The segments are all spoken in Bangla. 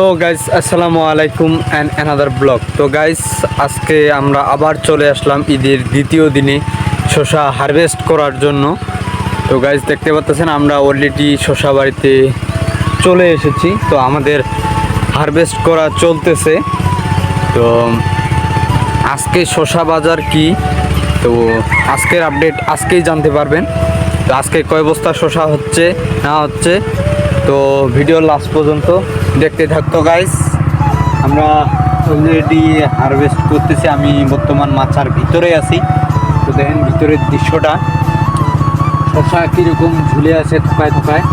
তো গাইস আসসালামু আলাইকুম অ্যান্ড অ্যানাদার ব্লগ তো গাইস আজকে আমরা আবার চলে আসলাম ঈদের দ্বিতীয় দিনে শসা হারভেস্ট করার জন্য। তো গাইস দেখতে পাচ্ছেন আমরা অলরেডি শসা বাড়িতে চলে এসেছি। তো আমাদের হারভেস্ট করা চলতেছে। তো আজকে শসা বাজার কি? তো আজকের আপডেট আজকেই জানতে পারবেন। তো আজকে কয় বস্তা শসা হচ্ছে, না হচ্ছে? তো ভিডিও লাস্ট পর্যন্ত দেখতে থাকতো গাইস আমরা অলরেডি হারভেস্ট করতেছি, আমি বর্তমান মাচার ভিতরে আছি। তো দেখেন ভিতরের দৃশ্যটা। শসা কীরকম ঝুলে আছে, থোকায় থোকায়।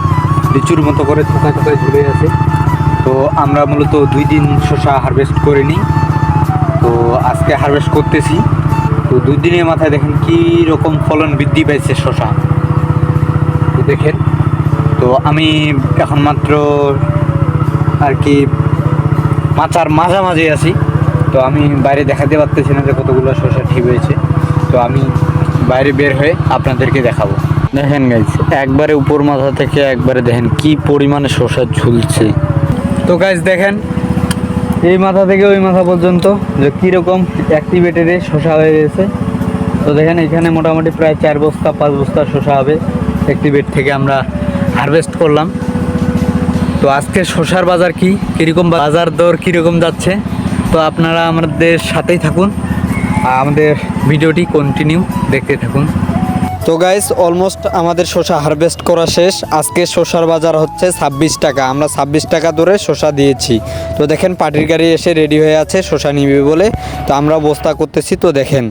লিচুর মতো করে থোকায় থোকায় ঝুলে আছে। তো আমরা মূলত দুই দিন শসা হারভেস্ট করে নিই তো আজকে হারভেস্ট করতেছি। তো দুই দিনের মাথায় দেখেন কী রকম ফলন বৃদ্ধি পাইছে শশা। তো দেখেন তো আমি এখন মাত্র আর কি মাচার মাঝামাঝি আছি। তো আমি বাইরে দেখাতে পারতেছি না যে কতগুলো শসা ঠিক হয়েছে। তো আমি বাইরে বের হয়ে আপনাদেরকে দেখাবো। দেখেন গাইজ একবারে উপর মাথা থেকে একবারে দেখেন কি পরিমাণে শশা ঝুলছে। তো গাইজ দেখেন, এই মাথা থেকে ওই মাথা পর্যন্ত যে কীরকম অ্যাক্টিভেটেডে শসা হয়ে গেছে। তো দেখেন, এখানে মোটামুটি প্রায় চার বস্তা, পাঁচ বস্তা শসা হবে অ্যাক্টিভেট থেকে আমরা হারভেস্ট করলাম। তো আজকে শশার বাজার কি? কীরকম বাজার দর কীরকম যাচ্ছে? তো আপনারা আমাদের সাথেই থাকুন। আমাদের ভিডিওটি কন্টিনিউ দেখতে থাকুন। তো গাইস অলমোস্ট আমাদের শসা হারভেস্ট করা শেষ। আজকে শসার বাজার হচ্ছে ছাব্বিশ টাকা। আমরা ছাব্বিশ টাকা ধরে শসা দিয়েছি। তো দেখেন, পাটির গাড়ি এসে রেডি হয়ে আছে, শসা নিবে বলে। তো আমরা বস্তা করতেছি, তো দেখেন।